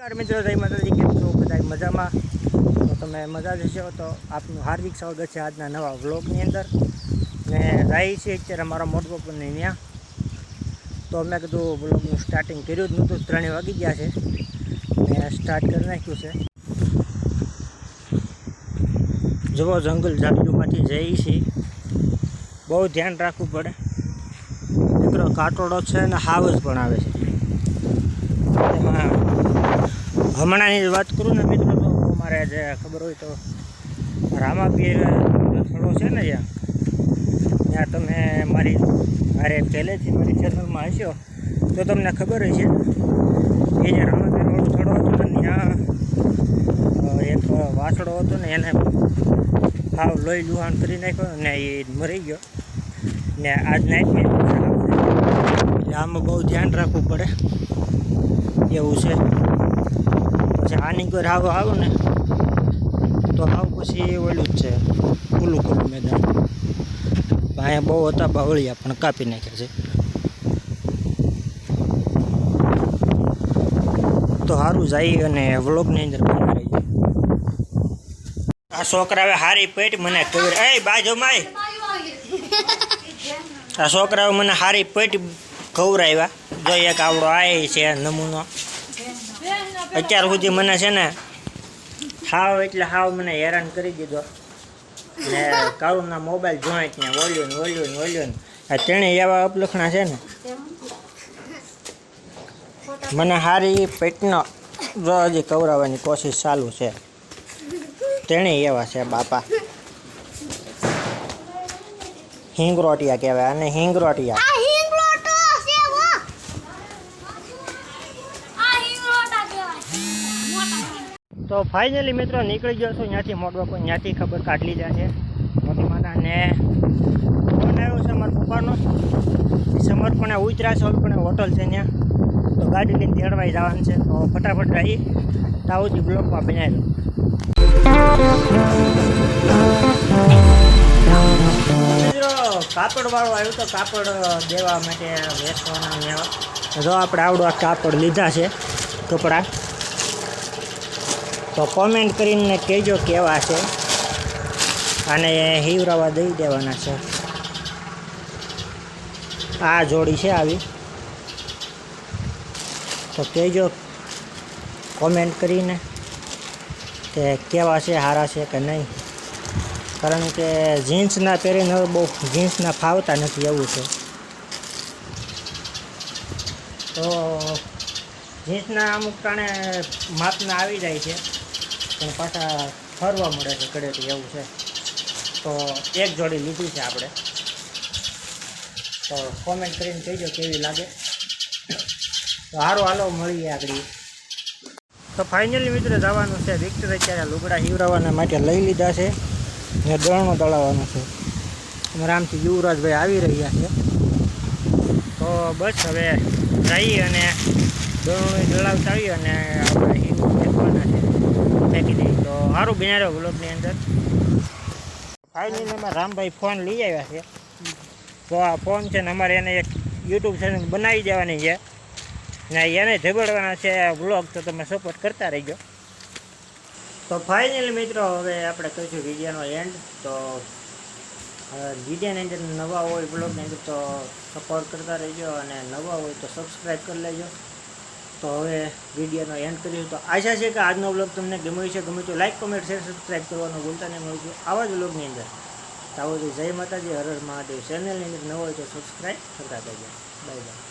નમસ્કાર મિત્રો, જય માતાજી, કેમ છો? બધા મજામાં? તો તમે મજા જશો તો આપનું હાર્દિક સ્વાગત છે આજના નવા વ્લોગની અંદર. ને રહી છે અત્યારે અમારા મોટ બપોરની ત્યાં તો મેં કીધું વ્લોગનું સ્ટાર્ટિંગ કર્યું જ નહોતું ત્રણે વાગી ગયા છે. ને સ્ટાર્ટ કરી નાખ્યું છે. જુઓ, જંગલ ઝાડીઓમાંથી જઈ છે બહુ ધ્યાન રાખવું પડે. મિત્રો કાટોડો છે ને હાવજ પણ આવે છે. એમાં હમણાંની વાત કરું ને મિત્રો, તો અમારે જે ખબર હોય તો રામાપીર થોડો છે ને જ્યાં ત્યાં તમે મારી મારે પહેલેથી મારી ચેનલમાં હશો, તો તમને ખબર હશે. એ જે રામાપીર રોડ થોડો હતો ને ત્યાં એક વાસડો હતો ને એને હાવ લોહી લુહાણ કરી નાખ્યો ને એ મરી ગયો. ને આજ નાઇટમાં એટલે આમાં બહુ ધ્યાન રાખવું પડે. એવું છે. પછી આની કોઈ આવો આવો ને, તો આવ પછી ઓલું જ છે ખુલ્લું ખુલ્લું મેદાન. અહીંયા બહુ હતા બાવળિયા, પણ કાપી નાખ્યા છે. તો સારું જાય અને વ્લોગની અંદર બની રહી આ છોકરાએ હારી પેટ મને ખબર એ બાજુ માય. આ છોકરાઓ મને હારી પેટ ખવરાવ્યા જો એક આવડો આ છે નમૂનો. અત્યાર સુધી મને છે ને હાવ એટલે હાવ મને હેરાન કરી દીધો. ને કાળુના મોબાઈલ જોઈન્ટ ને વોલ્યુન વોલ્યુન વોલ્યું ને વોલ્યું ને આ તેણે એવા અપલખણા છે ને. મને હારી પેટનો હજી કવરાવવાની કોશિશ ચાલુ છે. તેણે એવા છે, બાપા. હિંગરોટિયા કહેવાય અને હિંગરોટિયા આ હિંગલોટો છે વો આ હિંગલોટા કહેવાય મોટા તો ફાઇનલી મિત્રો નીકળી ગયો છું. ત્યાંથી મોટવા કોઈ ત્યાંથી ખબર કાઢી છે. મોટી માતાને ફોન આવ્યો છે મારા પપ્પાનો. સમર્પણે ઉતરા છે. પણ હોટલ છે ત્યાં. તો ગાડી લઈને તેડવાઈ જવાનું છે. તો ફટાફટ રહી. તાઉજી બ્લોકમાં બનાવી મિત્રો, કાપડવાળો આવ્યો તો કાપડ દેવા માટે વેચવાના જો આપણે આવડો આ કાપડ લીધા છે કપડાં. તો કોમેન્ટ કરીને કહેજો કેવા છે. અને હિવરાવા દઈ દેવાના છે. આ જોડી છે આવી. તો કહેજો કોમેન્ટ કરીને કે કેવા છે સારા છે કે નહીં. કારણ કે જીન્સના પહેરીને હવે બહુ જીન્સના ફાવતા નથી એવું છે. તો જીન્સના અમુક ટાણે માપના આવી જાય છે. પણ પાછા ફરવા મળે છે કડેથી એવું છે. તો એક જોડી લીધી છે આપણે. તો કોમેન્ટ કરીને કહેજો કેવી લાગે. તો સારું હાલો, મળીએ આગળ. તો ફાઇનલી મિત્રો જવાનું છે વિક્ટર અત્યારે લુગડા હિવરાવાના માટે લઈ લીધા છે. ને દળણો દળાવવાનું છે. અમારા યુવરાજભાઈ આવી રહ્યા છે. તો બસ હવે જઈએ અને દળણો દળાવતા આવી અને આપણે ફેંકવાના છે. ફેંકી દઈએ તો સારું બિનારો બ્લોગની અંદર. ફાઇનલી અમે રામભાઈ ફોન લઈ આવ્યા છે. તો આ ફોન છે ને અમારે એને એક યુટ્યુબ ચેનલ બનાવી દેવાની છે. ને એને ઝબડવાના છે બ્લોગ તો તમે સપોર્ટ કરતા રહીજો. તો ફાઇનલી મિત્રો, હવે આપણે કહીશું વિડીયોનો એન્ડ તો વિડીયાની અંદર નવા હોય બ્લોગની અંદર તો સપોર્ટ કરતા રહેજો અને નવા હોય તો સબસ્ક્રાઈબ કરી લેજો. તો હવે વિડીયોનો એન્ડ કરીશું તો આશા છે કે આજનો બ્લોગ તમને ગમ્યો છે ગમે તો લાઈક કમેન્ટ શેર સબસ્ક્રાઈબ કરવાનું ભૂલતા નહીં. મળું છું આવા જ બ્લોગની અંદર. તો આવો જય માતાજી. હરર હર મહાદેવ. ચેનલની અંદર ન હોય તો સબસ્ક્રાઈબ કરતા રહેજો. Bye bye